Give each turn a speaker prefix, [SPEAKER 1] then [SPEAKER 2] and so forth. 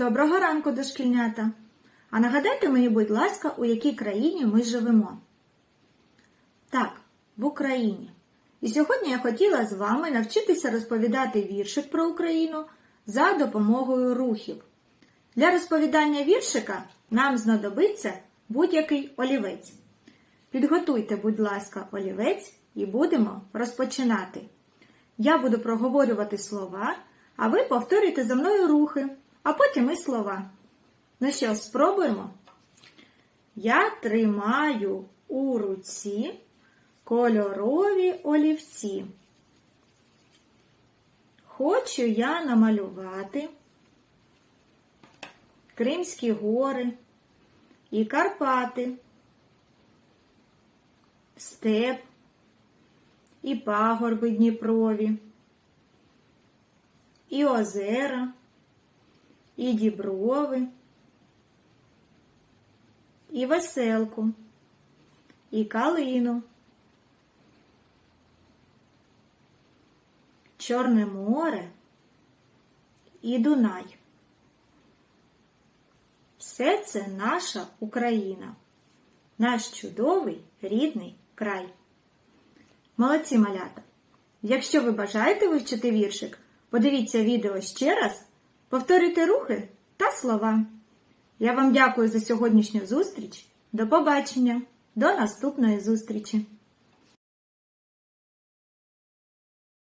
[SPEAKER 1] Доброго ранку, дошкільнята! А нагадайте мені, будь ласка, у якій країні ми живемо? Так, в Україні. І сьогодні я хотіла з вами навчитися розповідати віршик про Україну за допомогою рухів. Для розповідання віршика нам знадобиться будь-який олівець. Підготуйте, будь ласка, олівець і будемо розпочинати. Я буду проговорювати слова, а ви повторюйте за мною рухи, а потім і слова. Ну що, спробуємо? Я тримаю у руці кольорові олівці. Хочу я намалювати Кримські гори і Карпати, степ і пагорби Дніпрові, і озера, і діброви, і веселку, і калину, Чорне море і Дунай. Все це наша Україна, наш чудовий рідний край. Молодці малята! Якщо ви бажаєте вивчити віршик, подивіться відео ще раз, повторюйте рухи та слова. Я вам дякую за сьогоднішню зустріч. До побачення, до наступної зустрічі!